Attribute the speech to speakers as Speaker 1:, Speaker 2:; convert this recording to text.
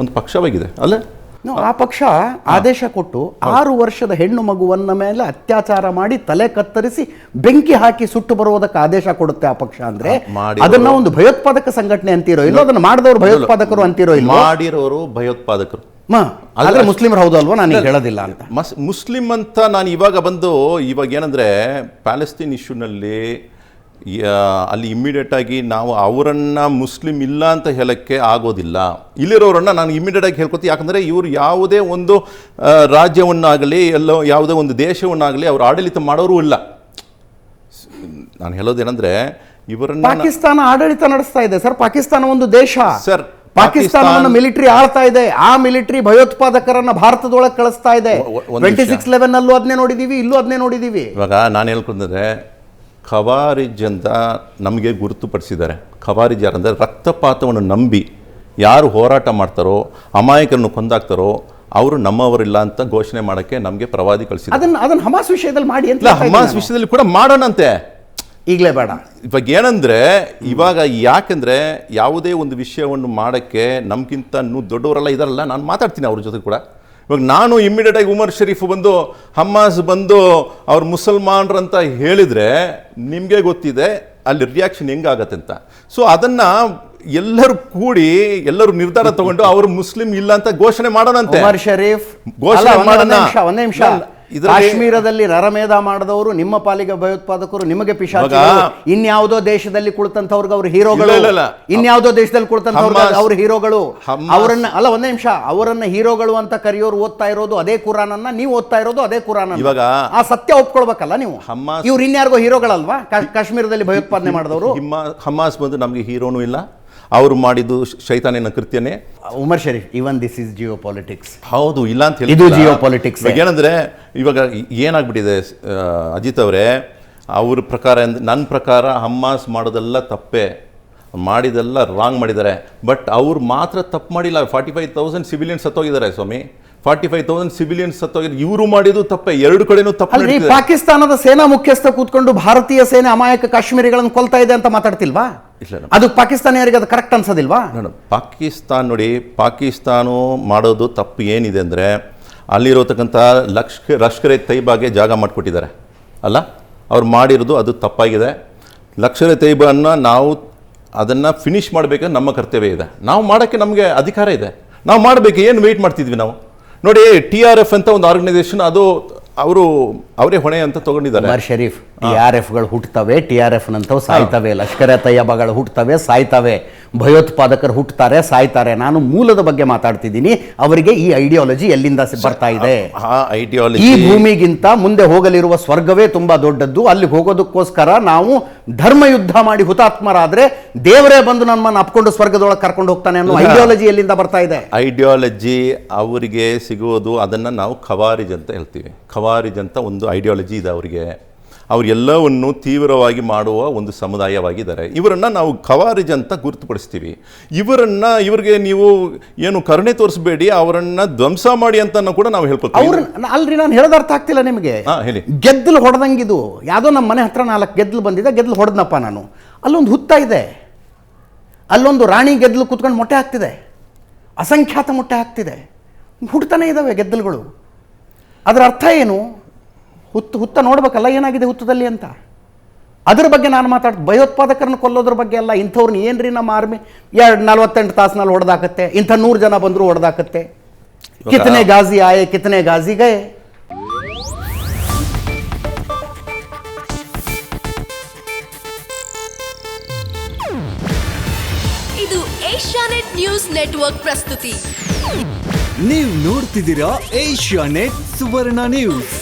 Speaker 1: ಒಂದು ಪಕ್ಷವಾಗಿದೆ ಅಲ್ಲ?
Speaker 2: ಆ ಪಕ್ಷ ಆದೇಶ ಕೊಟ್ಟು ಆರು ವರ್ಷದ ಹೆಣ್ಣು ಮಗುವನ್ನ ಮೇಲೆ ಅತ್ಯಾಚಾರ ಮಾಡಿ ತಲೆ ಕತ್ತರಿಸಿ ಬೆಂಕಿ ಹಾಕಿ ಸುಟ್ಟು ಬರುವುದಕ್ಕೆ ಆದೇಶ ಕೊಡುತ್ತೆ ಆ ಪಕ್ಷ ಅಂದ್ರೆ ಅದನ್ನ ಒಂದು ಭಯೋತ್ಪಾದಕ ಸಂಘಟನೆ ಅಂತಿರೋ ಇಲ್ಲ ಅದನ್ನ ಮಾಡಿದವರು ಭಯೋತ್ಪಾದಕರು ಅಂತಿರೋ ಇಲ್ಲ
Speaker 1: ಮಾಡಿರೋರು ಭಯೋತ್ಪಾದಕರು.
Speaker 2: ಮ, ಆದ್ರೆ ಮುಸ್ಲಿಮರು ಹೌದು ಅಲ್ವಾ? ನಾನು ಹೇಳೋದಿಲ್ಲ ಅಂತ.
Speaker 1: ಮಸ್ ಮುಸ್ಲಿಂ ಅಂತ ನಾನು ಇವಾಗ ಬಂದು ಇವಾಗ ಏನಂದ್ರೆ ಪ್ಯಾಲೆಸ್ತೀನ್ ಇಶ್ಯೂನಲ್ಲಿ ಅಲ್ಲಿ ಇಮ್ಮಿಡಿಯೇಟಾಗಿ ನಾವು ಅವರನ್ನು ಮುಸ್ಲಿಂ ಇಲ್ಲ ಅಂತ ಹೇಳೋಕ್ಕೆ ಆಗೋದಿಲ್ಲ. ಇಲ್ಲಿರೋರನ್ನ ನಾನು ಇಮ್ಮಿಡಿಯೇಟಾಗಿ ಹೇಳ್ಕೊತೀನಿ ಯಾಕಂದರೆ ಇವರು ಯಾವುದೇ ಒಂದು ರಾಜ್ಯವನ್ನಾಗಲಿ ಎಲ್ಲೋ ಯಾವುದೇ ಒಂದು ದೇಶವನ್ನಾಗಲಿ ಅವರು ಆಡಳಿತ ಮಾಡೋರು ಇಲ್ಲ. ನಾನು ಹೇಳೋದೇನೆಂದರೆ ಇವರನ್ನ
Speaker 2: ಪಾಕಿಸ್ತಾನ ಆಡಳಿತ ನಡೆಸ್ತಾ ಇದೆ. ಸರ್ ಪಾಕಿಸ್ತಾನ ಒಂದು ದೇಶ.
Speaker 1: ಸರ್,
Speaker 2: ಪಾಕಿಸ್ತಾನವನ್ನು
Speaker 1: ಪಾಕಿಸ್ತಾನ-
Speaker 2: ಮಿಲಿಟರಿ ಆಳ್ತಾ ಇದೆ. ಆ ಮಿಲಿಟರಿ ಭಯೋತ್ಪಾದಕರನ್ನ ಭಾರತದೊಳಗೆ ಕಳಿಸ್ತಾ ಇದೆ. ಟ್ವೆಂಟಿ ಸಿಕ್ಸ್ ಲೆವೆನ್ ಅಲ್ಲೂ ಅದನ್ನೇ ನೋಡಿದೀವಿ ಇಲ್ಲೂ ಅದನ್ನೇ ನೋಡಿದೀವಿ.
Speaker 1: ಇವಾಗ ನಾನು ಹೇಳ್ಕೊಂಡ್ರೆ ಖವಾರಿಜ್ ಅಂತ ನಮಗೆ ಗುರುತುಪಡಿಸಿದ್ದಾರೆ. ಖವಾರಿಜ್ ಯಾರಂದರೆ ರಕ್ತಪಾತವನ್ನು ನಂಬಿ ಯಾರು ಹೋರಾಟ ಮಾಡ್ತಾರೋ ಅಮಾಯಕರನ್ನು ಕೊಂದಾಕ್ತಾರೋ ಅವರು ನಮ್ಮವರಿಲ್ಲ ಅಂತ ಘೋಷಣೆ ಮಾಡೋಕ್ಕೆ ನಮಗೆ ಪ್ರವಾದಿ ಕಳಿಸಿದ್ರು
Speaker 2: ಅದನ್ನು ಅದನ್ನು ಹಮಾಸ್ ವಿಷಯದಲ್ಲಿ ಮಾಡಿ ಅಂತ
Speaker 1: ಹಮಾಸ್ ವಿಷಯದಲ್ಲಿ ಕೂಡ ಮಾಡೋಣಂತೆ.
Speaker 2: ಈಗಲೇ ಬೇಡ.
Speaker 1: ಇವಾಗ ಏನಂದರೆ ಇವಾಗ ಯಾಕೆಂದರೆ ಯಾವುದೇ ಒಂದು ವಿಷಯವನ್ನು ಮಾಡೋಕ್ಕೆ ನಮಗಿಂತ ದೊಡ್ಡವರೆಲ್ಲ ಇದಾರಲ್ಲ ನಾನು ಮಾತಾಡ್ತೀನಿ ಅವ್ರ ಜೊತೆ ಕೂಡ. ಇವಾಗ ನಾನು ಇಮ್ಮಿಡಿಯೇಟ್ ಆಗಿ ಉಮರ್ ಶರೀಫ್ ಬಂದು ಹಮ್ಮಾಸ್ ಬಂದು ಅವ್ರು ಮುಸಲ್ಮಾನ್ರಂತ ಹೇಳಿದ್ರೆ ನಿಮಗೆ ಗೊತ್ತಿದೆ ಅಲ್ಲಿ ರಿಯಾಕ್ಷನ್ ಹೆಂಗಾಗತ್ತೆ ಅಂತ. ಸೊ ಅದನ್ನ ಎಲ್ಲರೂ ಕೂಡಿ ಎಲ್ಲರೂ ನಿರ್ಧಾರ ತಗೊಂಡು ಅವರು ಮುಸ್ಲಿಂ ಇಲ್ಲ ಅಂತ ಘೋಷಣೆ ಮಾಡೋಣಂತೆ.
Speaker 2: ಉಮರ್ ಶರೀಫ್
Speaker 1: ಘೋಷಣೆ ಮಾಡೋಣ.
Speaker 2: ಒಂದೇ- ನಿಮಿಷ.
Speaker 1: ಮಾಡೋಣ.
Speaker 2: ಕಾಶ್ಮೀರದಲ್ಲಿ ರರಮೇಧ ಮಾಡಿದವರು ನಿಮ್ಮ ಪಾಲಿಗೆ ಭಯೋತ್ಪಾದಕರು ನಿಮಗೆ
Speaker 1: ಪಿಶಾಚಿ
Speaker 2: ಇನ್ಯಾವುದೋ ದೇಶದಲ್ಲಿ ಕುಳಿತಂತವ್ರಿಗೆ ಅವ್ರ ಹೀರೋಗಳು. ಇನ್ಯಾವುದೋ ದೇಶದಲ್ಲಿ ಕುಳಿತಂತವ್ರಿಗೆ ಅವ್ರ ಹೀರೋಗಳು. ಅವರನ್ನ ಅಲ್ಲ ಒಂದೇ ನಿಮಿಷ. ಅವರನ್ನ ಹೀರೋಗಳು ಅಂತ ಕರೆಯೋರು ಓದ್ತಾ ಇರೋದು ಅದೇ ಕುರಾನನ್ನ ನೀವು ಓದ್ತಾ ಇರೋದು ಅದೇ ಕುರಾನ
Speaker 1: ಇವಾಗ-
Speaker 2: ಆ ಸತ್ಯ ಒಪ್ಕೊಳ್ಬೇಕಲ್ಲ ನೀವು? ಇವ್ರು ಇನ್ಯಾರಿಗೋ ಹೀರೋಗಳಲ್ವಾ? ಕಾಶ್ಮೀರದಲ್ಲಿ ಭಯೋತ್ಪಾದನೆ ಮಾಡಿದವರು?
Speaker 1: ಹಮ್ಮಾಸ್ ಹಮಾಸ್ ಬಂದು ನಮಗೆ ಹೀರೋನು ಇಲ್ಲ. ಅವರು ಮಾಡಿದ್ದು ಶೈತಾನಿನ ಕೃತ್ಯನೇ.
Speaker 2: Umar Sharif even this is geopolitics
Speaker 1: ಹೌದು ಇಲ್ಲ ಅಂತ
Speaker 2: ಇದು ಜಿಯೋ
Speaker 1: ಪಾಲಿಟಿಕ್ಸ್ ಏನಂದ್ರೆ ಇವಾಗ ಏನಾಗ್ಬಿಟ್ಟಿದೆ ಅಜಿತ್ ಅವರೇ ಅವ್ರ ಪ್ರಕಾರ ನನ್ನ ಪ್ರಕಾರ ಹಮ್ಮಾಸ್ ಮಾಡೋದೆಲ್ಲ ತಪ್ಪೇ. ಮಾಡಿದೆಲ್ಲ ರಾಂಗ್ ಮಾಡಿದ್ದಾರೆ. ಬಟ್ ಅವ್ರು ಮಾತ್ರ ತಪ್ಪು ಮಾಡಿಲ್ಲ. ಫಾರ್ಟಿ ಫೈವ್ ತೌಸಂಡ್ ಸಿವಿಲಿಯನ್ಸ್ ಸತ್ತೋಗಿದ್ದಾರೆ ಸ್ವಾಮಿ. ಫಾರ್ಟಿ ಫೈವ್ ತೌಸಂಡ್ ಸಿವಿಲಿಯನ್ಸ್ ಸತ್ತೋಗಿದ್ದಾರೆ ಇವರು ಮಾಡಿದ್ದು ತಪ್ಪೇ. ಎರಡು ಕಡೆನೂ ತಪ್ಪು
Speaker 2: ಪಾಕಿಸ್ತಾನದ ಸೇನಾ ಮುಖ್ಯಸ್ಥ ಕೂತ್ಕೊಂಡು ಭಾರತೀಯ ಸೇನೆ ಅಮಾಯಕ ಕಾಶ್ಮೀರಿಗಳನ್ನು ಕೊಲ್ತಾ ಇದೆ ಅಂತ ಮಾತಾಡ್ತಿಲ್ವಾ?
Speaker 1: ಇಲ್ಲ,
Speaker 2: ಅದು ಪಾಕಿಸ್ತಾನಿಯರಿಗೆ ಅದು ಕರೆಕ್ಟ್ ಅನ್ಸೋದಿಲ್ವಾ?
Speaker 1: ನೋಡು ಪಾಕಿಸ್ತಾನ್ ನೋಡಿ ಪಾಕಿಸ್ತಾನ ಮಾಡೋದು ತಪ್ಪು ಏನಿದೆ ಅಂದರೆ ಅಲ್ಲಿರೋತಕ್ಕಂಥ ಲಷ್ಕ ಲಷ್ಕರೆ ತೈಬಾಗೆ ಜಾಗ ಮಾಡಿಕೊಟ್ಟಿದ್ದಾರೆ. ಅಲ್ಲ? ಅವ್ರು ಮಾಡಿರೋದು ಅದು ತಪ್ಪಾಗಿದೆ. ಲಷ್ಕರ್ ತೈಬನ್ನು ನಾವು ಅದನ್ನು ಫಿನಿಷ್ ಮಾಡಬೇಕು ನಮ್ಮ ಕರ್ತವ್ಯ ಇದೆ. ನಾವು ಮಾಡೋಕ್ಕೆ ನಮಗೆ ಅಧಿಕಾರ ಇದೆ. ನಾವು ಮಾಡಬೇಕು ಏನು ವೆಯ್ಟ್ ಮಾಡ್ತಿದ್ವಿ ನಾವು? ನೋಡಿ ಟಿ ಆರ್ ಎಫ್ ಅಂತ ಒಂದು ಆರ್ಗನೈಸೇಷನ್ ಅದು ಅವರು ಅವರೇ ಹೊಣೆ ಅಂತ ತಗೊಂಡಿದ್ದಾರೆ.
Speaker 2: ಉಮರ್ ಶರೀಫ್ ಟಿ ಆರ್ ಎಫ್ಗಳು ಹುಟ್ಟುತ್ತವೆ ಟಿ ಆರ್ ಎಫ್ ನಂತವು ಸಾಯ್ತವೆ ಲಷ್ಕರ ತಯ್ಯಬಗಳು ಹುಟ್ಟುತ್ತವೆ ಸಾಯ್ತವೆ. ಭಯೋತ್ಪಾದಕರು ಹುಟ್ಟುತ್ತಾರೆ ಸಾಯ್ತಾರೆ. ನಾನು ಮೂಲದ ಬಗ್ಗೆ ಮಾತಾಡ್ತಿದ್ದೀನಿ. ಅವರಿಗೆ ಈ ಐಡಿಯಾಲಜಿ ಎಲ್ಲಿಂದ ಬರ್ತಾ ಇದೆ? ಈ ಭೂಮಿಗಿಂತ ಮುಂದೆ ಹೋಗಲಿರುವ ಸ್ವರ್ಗವೇ ತುಂಬಾ ದೊಡ್ಡದ್ದು. ಅಲ್ಲಿ ಹೋಗೋದಕ್ಕೋಸ್ಕರ ನಾವು ಧರ್ಮ ಯುದ್ಧ ಮಾಡಿ ಹುತಾತ್ಮರಾದ್ರೆ ದೇವರೇ ಬಂದು ನಮ್ಮನ್ನು ಅಪ್ಕೊಂಡು ಸ್ವರ್ಗದೊಳಗೆ ಕರ್ಕೊಂಡು ಹೋಗ್ತಾನೆ ಅನ್ನೋ ಐಡಿಯಾಲಜಿ ಎಲ್ಲಿಂದ ಬರ್ತಾ ಇದೆ?
Speaker 1: ಐಡಿಯಾಲಜಿ ಅವರಿಗೆ ಸಿಗೋದು ಅದನ್ನ ನಾವು ಖವಾರಿಜ್ ಅಂತ ಹೇಳ್ತೀವಿ. ಖವಾರಿಜ್ ಅಂತ ಒಂದು ಐಡಿಯಾಲಜಿ ಇದೆ ಅವರಿಗೆ. ಅವ್ರು ಎಲ್ಲವನ್ನು ತೀವ್ರವಾಗಿ ಮಾಡುವ ಒಂದು ಸಮುದಾಯವಾಗಿದ್ದಾರೆ. ಇವರನ್ನು ನಾವು ಖವಾರಿಜ್ ಅಂತ ಗುರುತುಪಡಿಸ್ತೀವಿ. ಇವರನ್ನು ಇವರಿಗೆ ನೀವು ಏನು ಕರುಣೆ ತೋರಿಸಬೇಡಿ ಅವರನ್ನು ಧ್ವಂಸ ಮಾಡಿ ಅಂತ ಕೂಡ ನಾವು ಹೇಳ್ಕೊತೀವಿ.
Speaker 2: ಅವ್ರ ಅಲ್ರಿ ನಾನು ಹೇಳೋದು ಅರ್ಥ ಆಗ್ತಿಲ್ಲ ನಿಮಗೆ.
Speaker 1: ಹಾ, ಹೇಳಿ.
Speaker 2: ಗೆದ್ದಲು ಹೊಡೆದಂಗಿದು. ಯಾವುದೋ ನಮ್ಮ ಮನೆ ಹತ್ರ ನಾಲ್ಕು ಗೆದ್ದಲು ಬಂದಿದೆ ಗೆದ್ದಲು ಹೊಡೆದ್ನಪ್ಪ ನಾನು. ಅಲ್ಲೊಂದು ಹುತ್ತ ಇದೆ. ಅಲ್ಲೊಂದು ರಾಣಿ ಗೆದ್ದಲು ಕುತ್ಕೊಂಡು ಮೊಟ್ಟೆ ಹಾಕ್ತಿದೆ. ಅಸಂಖ್ಯಾತ ಮೊಟ್ಟೆ ಹಾಕ್ತಿದೆ. ಹುಡ್ತಾನೆ ಇದ್ದಾವೆ ಗೆದ್ದಲುಗಳು. ಅದರ ಅರ್ಥ ಏನು? ಹುತ್ತು ಹುತ್ತ ನೋಡ್ಬೇಕಲ್ಲ ಏನಾಗಿದೆ ಹುತ್ತದಲ್ಲಿ ಅಂತ. ಅದ್ರ ಬಗ್ಗೆ ನಾನು ಮಾತಾಡ್ ಭಯೋತ್ಪಾದಕರನ್ನ ಕೊಲ್ಲೋದ್ರ ಬಗ್ಗೆ ಅಲ್ಲ ಇಂಥವ್ರನ್ನ ಏನ್ರಿ ನಮ್ಮ ಆರ್ಮಿ ಎರಡು ನಲ್ವತ್ತೆಂಟು ತಾಸಿನಲ್ಲಿ ಹೊಡೆದಾಕತ್ತೆ ಇಂಥ ನೂರು ಜನ ಬಂದರೂ ಹೊಡೆದಾಕತ್ತೆ. ಕಿತನೆ ಗಾಜಿ ಆಯೆ ಕಿತನೆ ಗಾಜಿ ಗಯೆ.
Speaker 3: ಇದು ಏಷ್ಯಾನೆಟ್ ನ್ಯೂಸ್ ನೆಟ್ವರ್ಕ್ ಪ್ರಸ್ತುತಿ.
Speaker 4: ನೀವು ನೋಡ್ತಿದ್ದೀರಾ ಏಷ್ಯಾ ನೆಟ್ ಸುವರ್ಣ ನ್ಯೂಸ್.